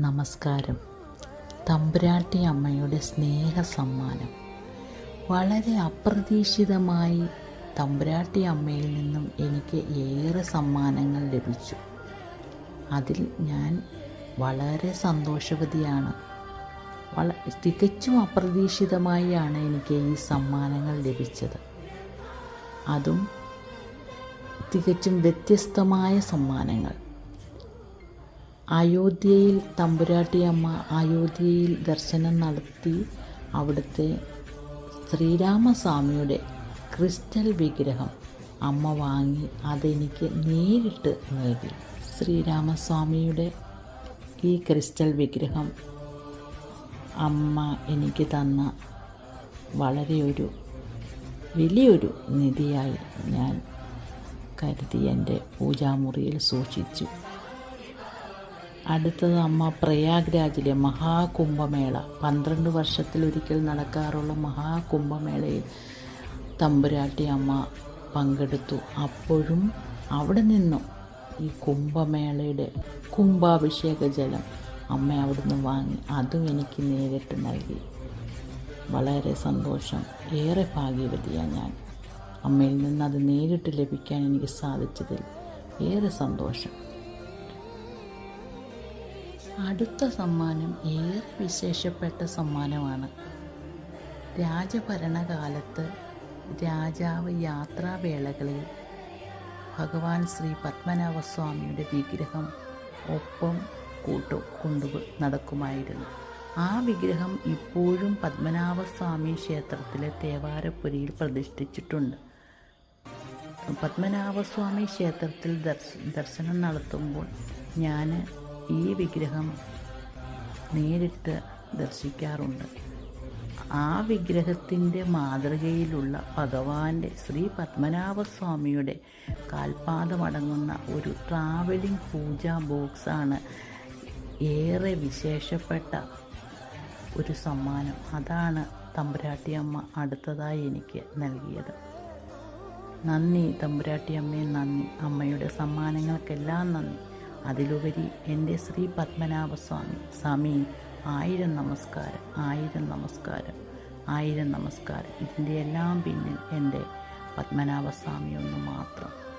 നമസ്കാരം. തമ്പുരാട്ടി അമ്മയുടെ സ്നേഹ സമ്മാനം വളരെ അപ്രതീക്ഷിതമായി തമ്പുരാട്ടി അമ്മയിൽ നിന്നും എനിക്ക് ഏറെ സമ്മാനങ്ങൾ ലഭിച്ചു. അതിൽ ഞാൻ വളരെ സന്തോഷവതിയാണ്. വള തികച്ചും അപ്രതീക്ഷിതമായാണ് എനിക്ക് ഈ സമ്മാനങ്ങൾ ലഭിച്ചത്. അതും തികച്ചും വ്യത്യസ്തമായ സമ്മാനങ്ങൾ. അയോധ്യയിൽ തമ്പുരാട്ടിയമ്മ അയോധ്യയിൽ ദർശനം നടത്തി അവിടുത്തെ ശ്രീരാമസ്വാമിയുടെ ക്രിസ്റ്റൽ വിഗ്രഹം അമ്മ വാങ്ങി അതെനിക്ക് നേരിട്ട് നൽകി. ശ്രീരാമസ്വാമിയുടെ ഈ ക്രിസ്റ്റൽ വിഗ്രഹം അമ്മ എനിക്ക് തന്ന വളരെ ഒരു വലിയൊരു നിധിയായി ഞാൻ കരുതി എന്റെ പൂജാമുറിയിൽ സൂക്ഷിച്ചു. അടുത്തത് അമ്മ പ്രയാഗ്രാജിലെ മഹാകുംഭമേള. പന്ത്രണ്ട് വർഷത്തിലൊരിക്കൽ നടക്കാറുള്ള മഹാകുംഭമേളയിൽ തമ്പുരാട്ടി അമ്മ പങ്കെടുത്തു. അപ്പോഴും അവിടെ നിന്നും ഈ കുംഭമേളയുടെ കുംഭാഭിഷേക ജലം അമ്മ അവിടുന്ന് വാങ്ങി. അതും എനിക്ക് നേരിട്ട് നൽകി. വളരെ സന്തോഷം. ഏറെ ഭാഗ്യവതിയാണ് ഞാൻ. അമ്മയിൽ നിന്ന് അത് നേരിട്ട് ലഭിക്കാൻ എനിക്ക് സാധിച്ചതിൽ ഏറെ സന്തോഷം. അടുത്ത സമ്മാനം ഏറെ വിശേഷപ്പെട്ട സമ്മാനമാണ്. രാജഭരണകാലത്ത് രാജാവ് യാത്രാവേളകളിൽ ഭഗവാൻ ശ്രീ പത്മനാഭസ്വാമിയുടെ വിഗ്രഹം ഒപ്പം കൂട്ടു കൊണ്ടു നടക്കുമായിരുന്നു. ആ വിഗ്രഹം ഇപ്പോഴും പത്മനാഭസ്വാമി ക്ഷേത്രത്തിലെ തേവാരപ്പുരിയിൽ പ്രതിഷ്ഠിച്ചിട്ടുണ്ട്. പത്മനാഭസ്വാമി ക്ഷേത്രത്തിൽ ദർശ ദർശനം നടത്തുമ്പോൾ ഞാൻ ഈ വിഗ്രഹം നേരിട്ട് ദർശിക്കാറുണ്ട്. ആ വിഗ്രഹത്തിന്റെ മാതൃകയിലുള്ള ഭഗവാന്റെ ശ്രീ പത്മനാഭസ്വാമിയുടെ കാൽപാദമടങ്ങുന്ന ഒരു ട്രാവലിംഗ് പൂജാ ബോക്സാണ് ഏറെ വിശേഷപ്പെട്ട ഒരു സമ്മാനം. അതാണ് തമ്പുരാട്ടിയമ്മ അടുത്തതായി എനിക്ക് നൽകിയത്. നന്ദി തമ്പുരാട്ടിയമ്മയെ നന്ദി. അമ്മയുടെ സമ്മാനങ്ങൾക്കെല്ലാം നന്ദി. അതിലുപരി എന്റെ ശ്രീ പത്മനാഭസ്വാമി സ്വാമി ആയിരം നമസ്കാരം ആയിരം നമസ്കാരം ആയിരം നമസ്കാരം. ഇതിന്റെ എല്ലാം പിന്നിൽ എന്റെ പത്മനാഭസ്വാമി ഒന്ന് മാത്രം.